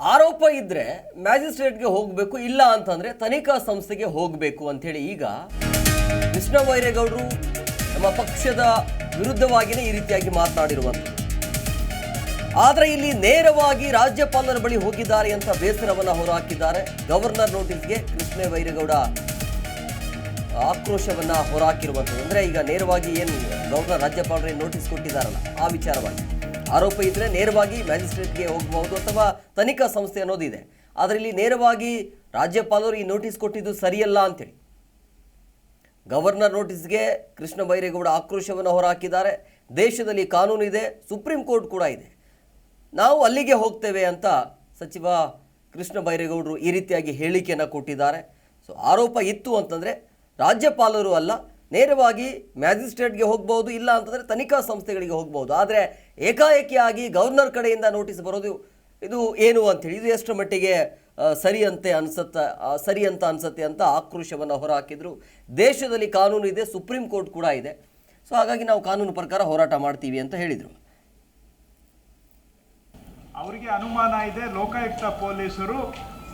ಆರೋಪ ಇದ್ರೆ ಮ್ಯಾಜಿಸ್ಟ್ರೇಟ್ಗೆ ಹೋಗಬೇಕು, ಇಲ್ಲ ಅಂತಂದ್ರೆ ತನಿಖಾ ಸಂಸ್ಥೆಗೆ ಹೋಗಬೇಕು ಅಂತೇಳಿ ಈಗ ಕೃಷ್ಣ ಬೈರೇಗೌಡರು ನಮ್ಮ ಪಕ್ಷದ ವಿರುದ್ಧವಾಗಿಯೇ ಈ ರೀತಿಯಾಗಿ ಮಾತನಾಡಿರುವಂಥದ್ದು. ಆದರೆ ಇಲ್ಲಿ ನೇರವಾಗಿ ರಾಜ್ಯಪಾಲರ ಬಳಿ ಹೋಗಿದ್ದಾರೆ ಅಂತ ಬೇಸರವನ್ನ ಹೊರಹಾಕಿದ್ದಾರೆ. ಗವರ್ನರ್ ನೋಟಿಸ್ಗೆ ಕೃಷ್ಣ ಬೈರೇಗೌಡ ಆಕ್ರೋಶವನ್ನ ಹೊರಹಾಕಿರುವಂಥದ್ದು. ಅಂದ್ರೆ ಈಗ ನೇರವಾಗಿ ಏನು ಗವರ್ನರ್ ರಾಜ್ಯಪಾಲರೇ ನೋಟಿಸ್ ಕೊಟ್ಟಿದ್ದಾರಲ್ಲ, ಆ ವಿಚಾರವಾಗಿ. ಆರೋಪ ಇದ್ದರೆ ನೇರವಾಗಿ ಮ್ಯಾಜಿಸ್ಟ್ರೇಟ್ಗೆ ಹೋಗಬಹುದು ಅಥವಾ ತನಿಖಾ ಸಂಸ್ಥೆ ಅನ್ನೋದಿದೆ. ಆದರೆ ಇಲ್ಲಿ ನೇರವಾಗಿ ರಾಜ್ಯಪಾಲರು ಈ ನೋಟಿಸ್ ಕೊಟ್ಟಿದ್ದು ಸರಿಯಲ್ಲ ಅಂತೇಳಿ. ಗವರ್ನರ್ ನೋಟಿಸ್ಗೆ ಕೃಷ್ಣ ಬೈರೇಗೌಡ ಆಕ್ರೋಶವನ್ನು ಹೊರಹಾಕಿದ್ದಾರೆ. ದೇಶದಲ್ಲಿ ಕಾನೂನು ಇದೆ, ಸುಪ್ರೀಂ ಕೋರ್ಟ್ ಕೂಡ ಇದೆ. ನಾವು ಅಲ್ಲಿಗೆ ಹೋಗ್ತೇವೆ ಅಂತ ಸಚಿವ ಕೃಷ್ಣ ಬೈರೇಗೌಡರು ಈ ರೀತಿಯಾಗಿ ಹೇಳಿಕೆಯನ್ನು ಕೊಟ್ಟಿದ್ದಾರೆ. ಸೊ, ಆರೋಪ ಇತ್ತು ಅಂತಂದರೆ ರಾಜ್ಯಪಾಲರು ಅಲ್ಲ ನೇರವಾಗಿ ಮ್ಯಾಜಿಸ್ಟ್ರೇಟ್ಗೆ ಹೋಗ್ಬೋದು ಇಲ್ಲ ಅಂತಂದರೆ ತನಿಖಾ ಸಂಸ್ಥೆಗಳಿಗೆ ಹೋಗ್ಬೋದು ಆದರೆ ಏಕಾಏಕಿಯಾಗಿ ಗವರ್ನರ್ ಕಡೆಯಿಂದ ನೋಟಿಸ್ ಬರೋದು ಇದು ಏನು ಅಂಥೇಳಿ ಇದು ಎಷ್ಟು ಮಟ್ಟಿಗೆ ಸರಿಯಂತೆ ಅನ್ಸತ್ತ ಸರಿ ಅಂತ ಅನ್ಸತ್ತೆ ಅಂತ ಆಕ್ರೋಶವನ್ನು ಹೊರಹಾಕಿದ್ರು. ದೇಶದಲ್ಲಿ ಕಾನೂನು ಇದೆ, ಸುಪ್ರೀಂ ಕೋರ್ಟ್ ಕೂಡ ಇದೆ. ಸೊ ಹಾಗಾಗಿ ನಾವು ಕಾನೂನು ಪ್ರಕಾರ ಹೋರಾಟ ಮಾಡ್ತೀವಿ ಅಂತ ಹೇಳಿದರು. ಅವರಿಗೆ ಅನುಮಾನ ಇದೆ, ಲೋಕಾಯುಕ್ತ ಪೊಲೀಸರು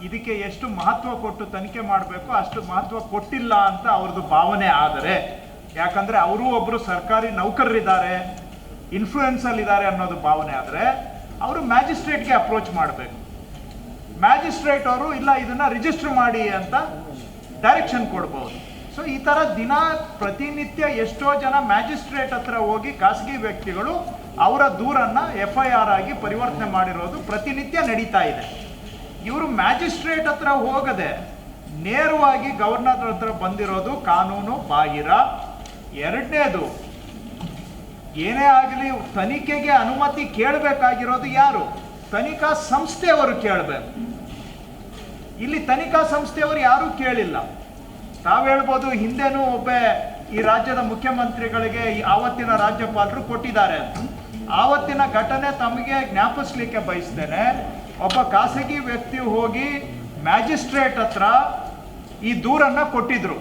ಇದಕ್ಕೆ ಎಷ್ಟು ಮಹತ್ವ ಕೊಟ್ಟು ತನಿಖೆ ಮಾಡಬೇಕು ಅಷ್ಟು ಮಹತ್ವ ಕೊಟ್ಟಿಲ್ಲ ಅಂತ ಅವ್ರದ್ದು ಭಾವನೆ ಆದರೆ, ಯಾಕಂದರೆ ಅವರು ಒಬ್ಬರು ಸರ್ಕಾರಿ ನೌಕರರಿದ್ದಾರೆ ಇನ್ಫ್ಲೂಯೆನ್ಸಲ್ಲಿ ಇದ್ದಾರೆ ಅನ್ನೋದು ಭಾವನೆ ಆದರೆ, ಅವರು ಮ್ಯಾಜಿಸ್ಟ್ರೇಟ್ಗೆ ಅಪ್ರೋಚ್ ಮಾಡಬೇಕು. ಮ್ಯಾಜಿಸ್ಟ್ರೇಟ್ ಅವರು, ಇಲ್ಲ, ಇದನ್ನು ರಿಜಿಸ್ಟರ್ ಮಾಡಿ ಅಂತ ಡೈರೆಕ್ಷನ್ ಕೊಡ್ಬೋದು. ಸೊ ಈ ಥರ ದಿನ ಪ್ರತಿನಿತ್ಯ ಎಷ್ಟೋ ಜನ ಮ್ಯಾಜಿಸ್ಟ್ರೇಟ್ ಹತ್ರ ಹೋಗಿ ಖಾಸಗಿ ವ್ಯಕ್ತಿಗಳು ಅವರ ದೂರನ್ನು ಎಫ್ ಐ ಆರ್ ಆಗಿ ಪರಿವರ್ತನೆ ಮಾಡಿರೋದು ಪ್ರತಿನಿತ್ಯ ನಡೀತಾ ಇದೆ. ಇವರು ಮ್ಯಾಜಿಸ್ಟ್ರೇಟ್ ಹತ್ರ ಹೋಗದೆ ನೇರವಾಗಿ ಗವರ್ನರ್ ಹತ್ರ ಬಂದಿರೋದು ಕಾನೂನು, ಬಾಹಿರ. ಎರಡನೇದು, ಏನೇ ಆಗಲಿ ತನಿಖೆಗೆ ಅನುಮತಿ ಕೇಳಬೇಕಾಗಿರೋದು ಯಾರು? ತನಿಖಾ ಸಂಸ್ಥೆಯವರು ಕೇಳಬೇಕು. ಇಲ್ಲಿ ತನಿಖಾ ಸಂಸ್ಥೆಯವರು ಯಾರೂ ಕೇಳಿಲ್ಲ. ತಾವು ಹೇಳ್ಬೋದು ಹಿಂದೆನೂ ಒಬ್ಬ ಈ ರಾಜ್ಯದ ಮುಖ್ಯಮಂತ್ರಿಗಳಿಗೆ ಆವತ್ತಿನ ರಾಜ್ಯಪಾಲರು ಕೊಟ್ಟಿದ್ದಾರೆ ಅಂತ. ಆವತ್ತಿನ ಘಟನೆ ತಮಗೆ ಜ್ಞಾಪಿಸ್ಲಿಕ್ಕೆ ಬಯಸ್ತೇನೆ. ಒಬ್ಬ ಖಾಸಗಿ ವ್ಯಕ್ತಿ ಹೋಗಿ ಮ್ಯಾಜಿಸ್ಟ್ರೇಟ್ ಹತ್ರ ಈ ದೂರನ್ನ ಕೊಟ್ಟಿದ್ರು.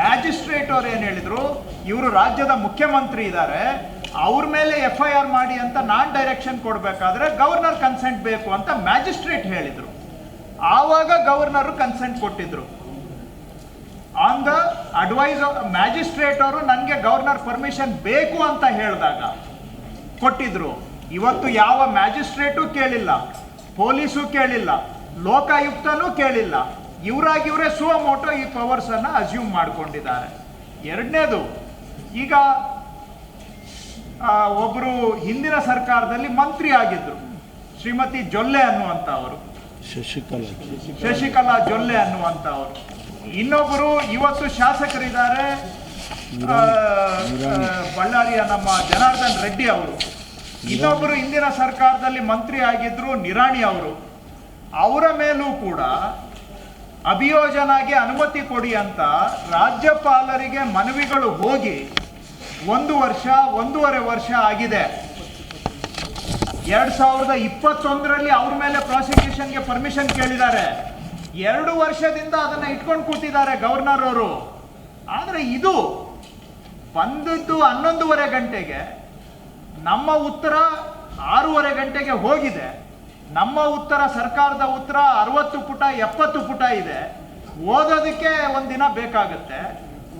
ಮ್ಯಾಜಿಸ್ಟ್ರೇಟ್ ಅವ್ರು ಏನು ಹೇಳಿದ್ರು, ಇವರು ರಾಜ್ಯದ ಮುಖ್ಯಮಂತ್ರಿ ಇದ್ದಾರೆ ಅವ್ರ ಮೇಲೆ ಎಫ್ ಐ ಆರ್ ಮಾಡಿ ಅಂತ ನಾನ್ ಡೈರೆಕ್ಷನ್ ಕೊಡಬೇಕಾದ್ರೆ ಗವರ್ನರ್ ಕನ್ಸೆಂಟ್ ಬೇಕು ಅಂತ ಮ್ಯಾಜಿಸ್ಟ್ರೇಟ್ ಹೇಳಿದ್ರು. ಆವಾಗ ಗವರ್ನರ್ ಕನ್ಸೆಂಟ್ ಕೊಟ್ಟಿದ್ರು. ಆನ್ ದ ಅಡ್ವೈಸ್ ಮ್ಯಾಜಿಸ್ಟ್ರೇಟ್ ಅವರು ನನಗೆ ಗವರ್ನರ್ ಪರ್ಮಿಷನ್ ಬೇಕು ಅಂತ ಹೇಳಿದಾಗ ಕೊಟ್ಟಿದ್ರು. ಇವತ್ತು ಯಾವ ಮ್ಯಾಜಿಸ್ಟ್ರೇಟು ಕೇಳಿಲ್ಲ ಪೊಲೀಸು ಕೇಳಿಲ್ಲ ಲೋಕಾಯುಕ್ತನೂ ಕೇಳಿಲ್ಲ. ಇವರಾಗಿವರೇ ಸುವ ಸುವಮೋಟೋ ಈ ಪವರ್ಸ್ ಅನ್ನ ಅಸ್ಯೂಮ್ ಮಾಡ್ಕೊಂಡಿದ್ದಾರೆ. ಎರಡನೇದು ಈಗ ಆ, ಒಬ್ರು ಹಿಂದಿನ ಸರ್ಕಾರದಲ್ಲಿ ಮಂತ್ರಿ ಆಗಿದ್ರು. ಶ್ರೀಮತಿ ಜೊಲ್ಲೆ ಅನ್ನುವಂತ ಅವರು ಶಶಿಕಲಾ. ಶಶಿಕಲಾ ಜೊಲ್ಲೆ ಅನ್ನುವಂಥವ್ರು. ಇನ್ನೊಬ್ಬರು ಇವತ್ತು ಶಾಸಕರಿದ್ದಾರೆ ಬಳ್ಳಾರಿಯ ನಮ್ಮ ಜನಾರ್ದನ್ ರೆಡ್ಡಿ ಅವರು. ಇನ್ನೊಬ್ಬರು ಹಿಂದಿನ ಸರ್ಕಾರದಲ್ಲಿ ಮಂತ್ರಿ ಆಗಿದ್ರು ನಿರಾಣಿ ಅವರು. ಅವರ ಮೇಲೂ ಕೂಡ ಅಭಿಯೋಜನಾಗೆ ಅನುಮತಿ ಕೊಡಿ ಅಂತ ರಾಜ್ಯಪಾಲರಿಗೆ ಮನವಿಗಳು ಹೋಗಿ ಒಂದು ವರ್ಷ, ಒಂದೂವರೆ ವರ್ಷ ಆಗಿದೆ. ಎರಡ್ ಸಾವಿರದ ಇಪ್ಪತ್ತೊಂದರಲ್ಲಿ ಅವ್ರ ಮೇಲೆ ಪ್ರಾಸಿಕ್ಯೂಷನ್ಗೆ ಪರ್ಮಿಷನ್ ಕೇಳಿದ್ದಾರೆ. ಎರಡು ವರ್ಷದಿಂದ ಅದನ್ನ ಇಟ್ಕೊಂಡು ಕೂತಿದ್ದಾರೆ ಗವರ್ನರ್ ಅವರು. ಆದರೆ ಇದು ಬಂದದ್ದು ಹನ್ನೊಂದುವರೆ ಗಂಟೆಗೆ. ನಮ್ಮ ಉತ್ತರ ಆರೂವರೆ ಗಂಟೆಗೆ ಹೋಗಿದೆ. ನಮ್ಮ ಉತ್ತರ ಸರ್ಕಾರದ ಉತ್ತರ ಅರವತ್ತು ಪುಟ, ಎಪ್ಪತ್ತು ಪುಟ ಇದೆ. ಓದೋದಕ್ಕೆ ಒಂದಿನ ಬೇಕಾಗುತ್ತೆ.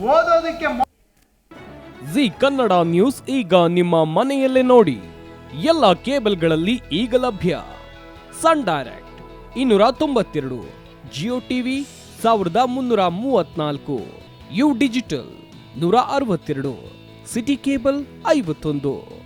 ಓದೋದಕ್ಕೆ ಜಿ ಕನ್ನಡ ನ್ಯೂಸ್ ಈಗ ನಿಮ್ಮ ಮನೆಯಲ್ಲೇ ನೋಡಿ. ಎಲ್ಲ ಕೇಬಲ್ಗಳಲ್ಲಿ ಈಗ ಲಭ್ಯ. ಸನ್ ಡೈರೆಕ್ಟ್ ಇನ್ನೂರ ತೊಂಬತ್ತೆರಡು, ಜಿಯೋ ಟಿವಿ ಸಾವಿರದ ಮುನ್ನೂರ ಮೂವತ್ನಾಲ್ಕು, ಯು ಡಿಜಿಟಲ್ ನೂರ ಅರವತ್ತೆರಡು, ಸಿಟಿ ಕೇಬಲ್ ಐವತ್ತೊಂದು.